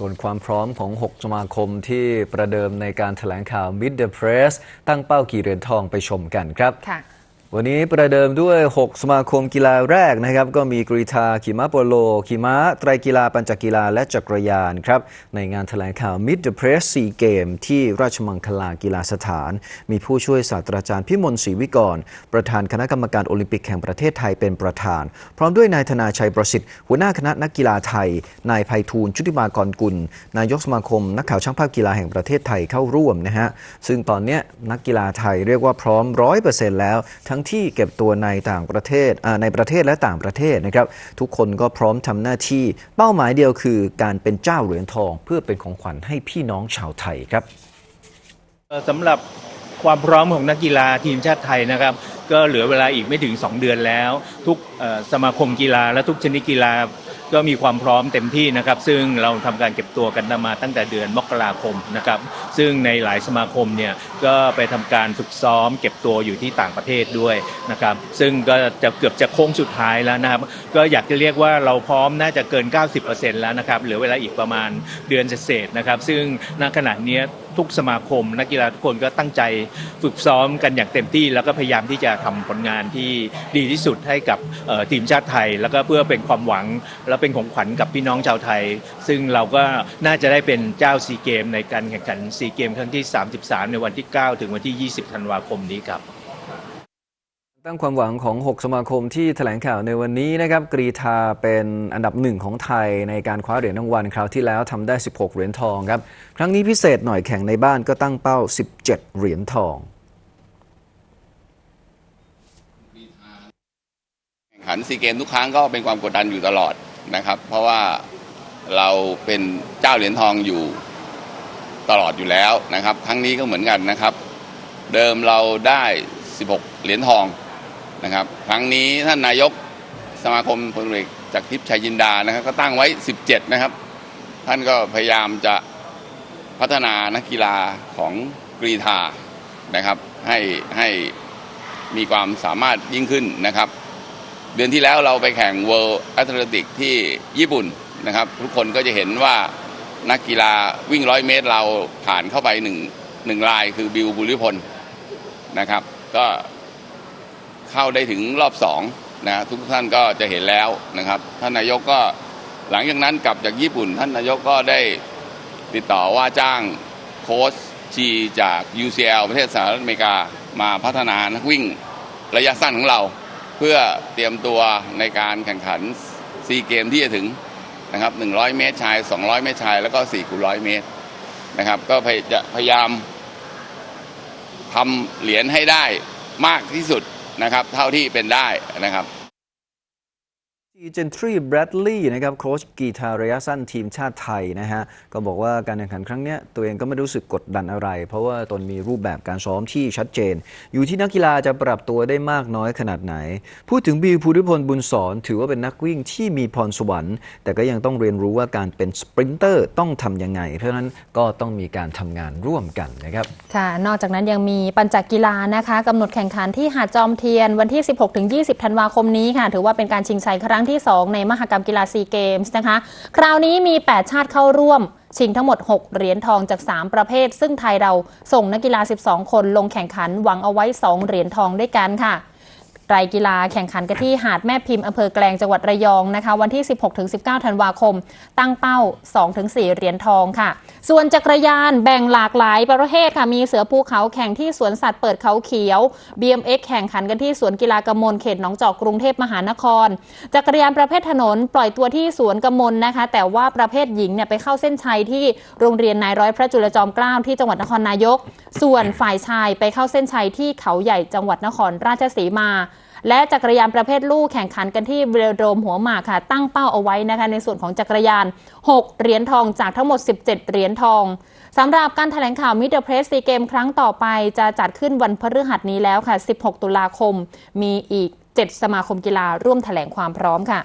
ส่วนความพร้อมของ 6 สมาคมที่ประเดิมในการแถลงข่าว Mid the Press ตั้งเป้ากี่เหรียญทองไปชมกันครับค่ะ วันนี้ประเดิมด้วย 6 สมาคมกีฬาแรกนะครับ ก็มีกรีธาขี่ม้าโปโล ขี่ม้าไตรกีฬา ปัญจกีฬา และจักรยานครับ ในงานแถลงข่าว Mid the Press 4 เกม ที่ราชมังคลากีฬาสถาน มีผู้ช่วยศาสตราจารย์พิมลศรีวิกร ประธานคณะกรรมการโอลิมปิกแห่งประเทศไทยเป็นประธาน พร้อมด้วยนายธนาชัยประสิทธิ์ หัวหน้าคณะนักกีฬาไทย นายไพฑูรย์ชุติมากรกุล นายกสมาคม นักข่าวช่างภาพกีฬาแห่งประเทศไทยเข้าร่วมนะฮะซึ่งตอนนี้นักกีฬาไทยเรียกว่าพร้อมร้อยเปอร์เซ็นต์แล้วทั้งที่เก็บตัวในต่างประเทศในประเทศและต่างประเทศนะครับ ทุกคนก็พร้อมทำหน้าที่ เป้าหมายเดียวคือการเป็นเจ้าเหรียญทอง เพื่อเป็นของขวัญให้พี่น้องชาวไทยครับสำหรับความพร้อมของนักกีฬาทีมชาติไทยนะครับ ก็เหลือเวลาอีกไม่ถึง 2 เดือนแล้ว ทุกสมาคมกีฬาและทุกชนิดกีฬา ก็มีความพร้อมเต็มที่นะครับ ซึ่งเราทำการเก็บตัวกันมาตั้งแต่เดือนมกราคมนะครับ ซึ่งในหลายสมาคมเนี่ยก็ไปทำการฝึกซ้อม เก็บตัวอยู่ที่ต่างประเทศด้วยนะครับ ซึ่งก็จะเกือบจะโค้งสุดท้ายแล้วนะครับ ก็อยากจะเรียกว่าเราพร้อมน่าจะเกิน 90%แล้วนะครับ เหลือเวลาอีกประมาณเดือนเศษนะครับ ซึ่งณขณะนี้ ทุกสมาคม นักกีฬาทุกคนก็ตั้งใจฝึกซ้อมกันอย่างเต็มที่ แล้วก็พยายามที่จะทำผลงานที่ดีที่สุดให้กับทีมชาติไทย แล้วก็เพื่อเป็นความหวัง และเป็นของขวัญกับพี่น้องชาวไทย ซึ่งเราก็น่าจะได้เป็นเจ้าซีเกมในการแข่งขันซีเกมครั้งที่ 33 ในวันที่ 9 ถึงวันที่ 20 ธันวาคมนี้ครับ ตั้งความหวังของ 6 สมาคมที่แถลงข่าวในวันนี้นะครับกรีธาเป็นอันดับหนึ่งของไทยในการคว้าเหรียญรางวัลคราวที่แล้วทำได้ 16 เหรียญทองครับ ครั้งนี้พิเศษหน่อยแข่งในบ้านก็ตั้งเป้า 17 เหรียญทองแข่งขันซีเกมทุกครั้งก็เป็นความกดดันอยู่ตลอดนะครับ เพราะว่าเราเป็นเจ้าเหรียญทองอยู่ตลอดอยู่แล้วนะครับ ครั้งนี้ก็เหมือนกันนะครับ เดิมเราได้ 16 เหรียญทอง นะครับครั้งนี้ท่านนายกสมาคมพลเอกจากทิพย์ชัยยินดานะครับ ก็ตั้งไว้ 17 นะครับ ท่านก็พยายามจะพัฒนานักกีฬาของกรีธานะครับ ให้ให้มีความสามารถยิ่งขึ้นนะครับ เดือนที่แล้วเราไปแข่ง World Athletic ที่ญี่ปุ่นนะครับ ทุกคนก็จะเห็นว่านักกีฬาวิ่งร้อยเมตรเราผ่านเข้าไปหนึ่งหนึ่งรายคือบิวบุริพลนะครับ ก็ เข้าได้ถึงรอบสองนะทุกท่านก็จะเห็นแล้วนะครับ ท่านนายกก็หลังจากนั้นกลับจากญี่ปุ่น ท่านนายกก็ได้ติดต่อว่าจ้างโค้ชจีจาก UCL ประเทศสหรัฐอเมริกามาพัฒนานักวิ่งระยะสั้นของเรา เพื่อเตรียมตัวในการแข่งขันซีเกมที่จะถึงนะครับ 100 เมตรชาย 200 เมตรชาย แล้วก็4คูณร้อยเมตรนะครับ ก็จะพยายามทำเหรียญให้ได้มากที่สุด นะครับ เท่าที่เป็นได้นะครับ เจนทรีแบรดลีย์นะครับโค้ชกีตาร์ระยะสั้นทีมชาติไทยนะฮะ ก็บอกว่าการแข่งขันครั้งเนี้ยตัวเองก็ไม่รู้สึกกดดันอะไร เพราะว่าตนมีรูปแบบการซ้อมที่ชัดเจน อยู่ที่นักกีฬาจะปรับตัวได้มากน้อยขนาดไหน พูดถึงบิวภูริพลบุญสอน ถือว่าเป็นนักวิ่งที่มีพรสวรรค์ แต่ก็ยังต้องเรียนรู้ว่าการเป็นสปรินเตอร์ต้องทำยังไง เพราะฉะนั้นก็ต้องมีการทำงานร่วมกันนะครับค่ะนอกจากนั้นยังมีปัญจกกีฬานะคะกำหนดแข่งขันที่หาดจอมเทียนวันที่ 16-20 ธันวาคมนี้ค่ะถือว่าเป็นการชิงชัยครั้งที่ที่ 2 ในมหกรรมกีฬาซีเกมส์นะคะ คราวนี้มี 8 ชาติเข้าร่วม ชิงทั้งหมด 6 เหรียญทองจาก 3 ประเภท ซึ่งไทยเราส่งนักกีฬา 12 คนลงแข่งขันหวังเอาไว้ 2 เหรียญทองด้วยกันค่ะ ไตรกีฬาแข่งขันกันที่หาดแม่พิมพ์อำเภอแกลงจังหวัดระยองนะคะ วันที่ 16-19 ธันวาคม ตั้งเป้า 2-4 เหรียญทองค่ะ ส่วนจักรยานแบ่งหลากหลายประเภทค่ะ มีเสือภูเขาแข่งที่สวนสัตว์เปิดเขาเขียว BMX แข่งขันกันที่สวนกีฬากำมลเขตหนองจอกกรุงเทพมหานคร จักรยานประเภทถนนปล่อยตัวที่สวนกำมลนะคะ แต่ว่าประเภทหญิงเนี่ยไปเข้าเส้นชัยที่โรงเรียนนายร้อยพระจุลจอมเกล้าที่จังหวัดนครนายก ส่วนฝ่ายชายไปเข้าเส้นชัยที่เขาใหญ่จังหวัดนครราชสีมา และจักรยานประเภทลูกแข่งขันกันที่เวลโดมหัวหมากค่ะ ตั้งเป้าเอาไว้นะคะในส่วนของจักรยาน 6 เหรียญทองจากทั้งหมด 17 เหรียญทองสำหรับการแถลงข่าวมิเตอร์เพรสซีเกมครั้งต่อไป จะจัดขึ้นวันพฤหัสนี้แล้วค่ะ 16 ตุลาคม มีอีก 7 สมาคมกีฬาร่วมแถลงความพร้อมค่ะ